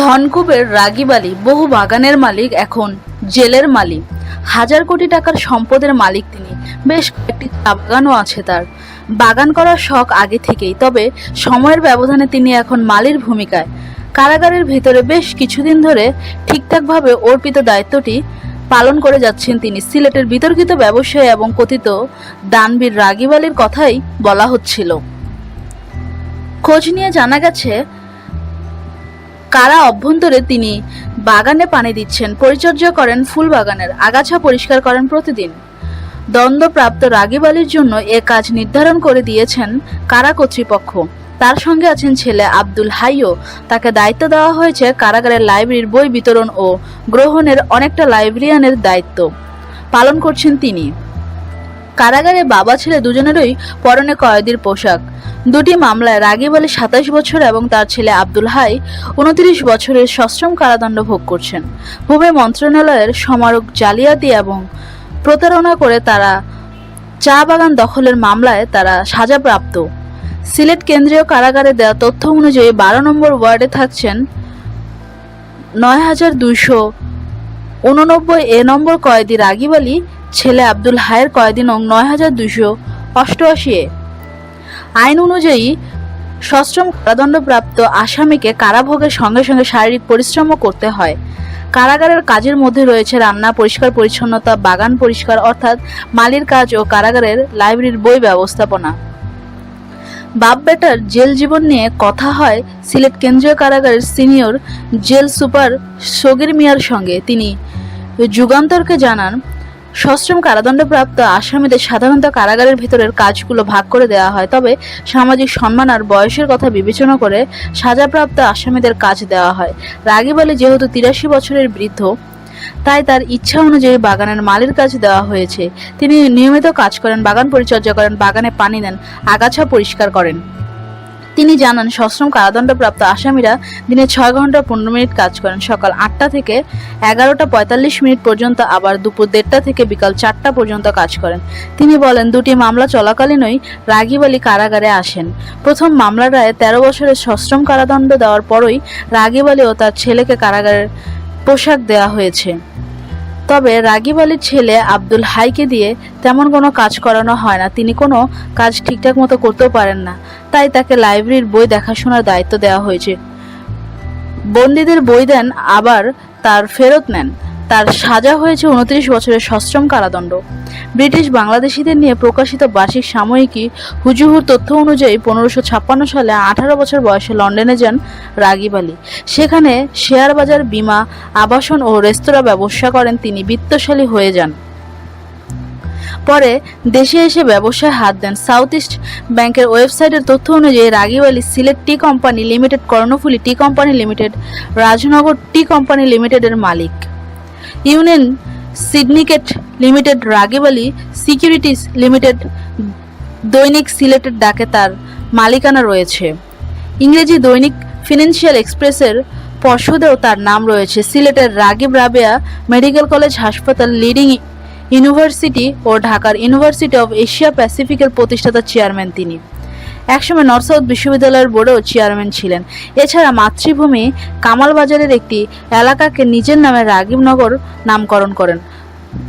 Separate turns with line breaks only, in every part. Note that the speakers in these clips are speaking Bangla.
ধনকুবের রাগিবালি বহু বাগানের মালিক এখন, জেলের মালিক। হাজার কোটি টাকার সম্পদের মালিক তিনি, বেশ কয়েকটি চা বাগানও আছে তার। বাগান করার শখ আগে থেকেই, তবে সময়ের ব্যবধানে তিনি এখন মালির ভূমিকায়। কারাগারের ভিতরে বেশ কিছুদিন ধরে ঠিকঠাকভাবে অর্পিত দায়িত্বটি পালন করে যাচ্ছেন তিনি। সিলেটের বিতর্কিত ব্যবসায়ী এবং কথিত দানবীর রাগিবালির কথাই বলা হচ্ছিল। খোঁজ নিয়ে জানা গেছে কারা অভ্যন্তরে তিনি বাগানে পানি দিচ্ছেন, পরিচর্যা করেন ফুল বাগানের আগাছা পরিষ্কার করেন প্রতিদিন। দ্বন্দ্বপ্রাপ্ত রাগিব আলীর জন্য এ কাজ নির্ধারণ করে দিয়েছেন কারা কর্তৃপক্ষ। তার সঙ্গে আছেন ছেলে আব্দুল হাইও। তাকে দায়িত্ব দেওয়া হয়েছে কারাগারের লাইব্রেরির বই বিতরণ ও গ্রহণের অনেকটা লাইব্রেরিয়ানের দায়িত্ব পালন করছেন তিনি। কারাগারে বাবা ছেলে দুজনেরই পরনে কয়েদির পোশাক। দুটি মামলায় রাগিব আলী সাতাশ বছর এবং তার ছেলে আব্দুল হাই উনত্রিশ বছরের সশ্রম কারাদণ্ড ভোগ করছেন। ভূমি মন্ত্রণালয়ের সমারক জালিয়াতি এবং প্রতারণা করে তারা চা বাগান দখলের মামলায় তারা সাজাপ্রাপ্ত। সিলেট কেন্দ্রীয় কারাগারে দেওয়া তথ্য অনুযায়ী বারো নম্বর ওয়ার্ডে থাকছেন নয় হাজার দুইশো উননব্বই এ নম্বর কয়েদি রাগিব আলী ছেলে আব্দুল হায়ের কয়েদি নং নয় হাজার দুইশো অষ্টআশি এ। আইন অনুযায়ী সশ্রম কারাদণ্ডপ্রাপ্ত আসামিকে কারাভোগের সঙ্গে সঙ্গে শারীরিক পরিশ্রমও করতে হয়। কারাগারের কাজের মধ্যে রয়েছে রান্না, পরিষ্কার পরিচ্ছন্নতা, বাগান পরিষ্কার অর্থাৎ মালির কাজ ও কারাগারের লাইব্রেরির বই ব্যবস্থাপনা। বাপ বেটার জেল জীবন নিয়ে কথা হয় সিলেট কেন্দ্রীয় কারাগারের সিনিয়র জেল সুপার সগির মিয়ার সঙ্গে। তিনি যুগান্তরকে জানান সশ্রম কারাদণ্ডপ্রাপ্ত আসামিদের সাধারণত কারাগারের ভিতরের কাজগুলো ভাগ করে দেওয়া হয়, তবে সামাজিক সম্মান আর বয়সের কথা বিবেচনা করে সাজাপ্রাপ্ত আসামিদের কাজ দেওয়া হয়। রাগিব আলী যেহেতু তিরাশি বছরের বৃদ্ধ, তাই তার ইচ্ছা অনুযায়ী বাগানের মালির কাজ দেওয়া হয়েছে। তিনি নিয়মিত কাজ করেন, বাগান পরিচর্যা করেন, বাগানে পানি দেন, আগাছা পরিষ্কার করেন। তিনি জানান, সশ্রম কারাদণ্ডপ্রাপ্ত আসামিরা দিনে ছয় ঘণ্টা পনেরো মিনিট কাজ করেন। সকাল আটটা থেকে এগারোটা পঁয়তাল্লিশ মিনিট পর্যন্ত, আবার দুপুর দেড়টা থেকে বিকাল চারটা পর্যন্ত কাজ করেন। তিনি বলেন, দুটি মামলা চলাকালীনই রাগিব আলী কারাগারে আসেন। প্রথম মামলার রায়ে তেরো বছরের সশ্রম কারাদণ্ড দেওয়ার পরই রাগিব আলী ও তার ছেলেকে কারাগারের পোশাক দেওয়া হয়েছে। তবে রাগিব আলীর ছেলে আব্দুল হাইকে দিয়ে তেমন কোনো কাজ করানো হয় না। তিনি কোনো কাজ ঠিকঠাক মতো করতেও পারেন না। তাই তাকে লাইব্রেরির বই দেখাশোনার দায়িত্ব দেওয়া হয়েছে। বন্দীদের বই দেন, আবার তার ফেরত নেন। তার সাজা হয়েছে উনত্রিশ বছরের সশ্রম কারাদণ্ড। ব্রিটিশ বাংলাদেশিদের নিয়ে প্রকাশিত বার্ষিক সাময়িকী হুজুহুর তথ্য অনুযায়ী পনেরোশো ছাপ্পান্ন সালে আঠারো বছর বয়সে লন্ডনে যান রাগিব আলী। সেখানে শেয়ার বাজার, বিমা, আবাসন ও রেস্তোরাঁ ব্যবসা করেন তিনি বিত্তশালী হয়ে যান। পরে দেশে এসে ব্যবসায় হাত দেন সাউথ ইস্ট ব্যাংকের ওয়েবসাইটের তথ্য অনুযায়ী Ragib Ali Sylhet tea company limited, Karnaphuli tea company limited, Rajnagar tea company লিমিটেডের মালিক। Union syndicate limited Ragib Ali securities limited দৈনিক সিলেটের ডাকে তার মালিকানা রয়েছে। ইংরেজি দৈনিক ফিনান্সিয়াল এক্সপ্রেসের পর্ষদেও তার নাম রয়েছে। সিলেটের রাগিব রাবেয়া মেডিকেল কলেজ হাসপাতাল লিডিং ইউনিভার্সিটি ও ঢাকার ইউনিভার্সিটি অফ এশিয়া প্যাসিফিকের প্রতিষ্ঠাতা চেয়ারম্যান তিনি। একসময় নর্থ সাউথ বিশ্ববিদ্যালয়ের বোর্ডেও চেয়ারম্যান ছিলেন। এছাড়া মাতৃভূমি কামালবাজারের একটি এলাকাকে নিজের নামে রাগিবনগর নামকরণ করেন।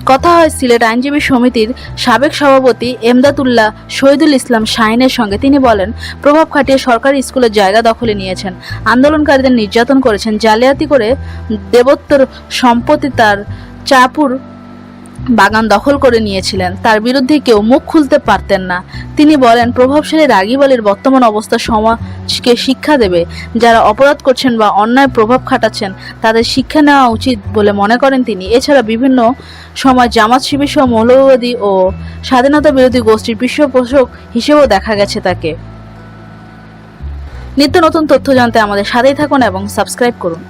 কথা হয় সিলেট আইনজীবী সমিতির সাবেক সভাপতি এমদাদুল্লাহ শহীদুল ইসলাম শাহিনের সঙ্গে। তিনি বলেন, প্রভাব খাটিয়ে সরকারি স্কুলের জায়গা দখলে নিয়েছেন। আন্দোলনকারীদের নির্যাতন করেছেন। জালিয়াতি করে দেবোত্তর সম্পত্তি তার চাপুর বাগান দখল করে নিয়েছিলেন। তার বিরুদ্ধে কেউ মুখ খুলতে পারতেন না। তিনি বলেন, প্রভাবশালী রাগিব আলীর বর্তমান অবস্থা সমাজকে শিক্ষা দেবে। যারা অপরাধ করছেন বা অন্যায় প্রভাব খাটাচ্ছেন, তাদের শিক্ষা নেওয়া উচিত বলে মনে করেন তিনি। এছাড়া বিভিন্ন সময় জামাত শিবির সহ মৌলবাদী ও স্বাধীনতা বিরোধী গোষ্ঠীর পৃষ্ঠপোষক হিসেবেও দেখা গেছে তাকে। নিত্য নতুন তথ্য জানতে আমাদের সাথেই থাকুন এবং সাবস্ক্রাইব করুন।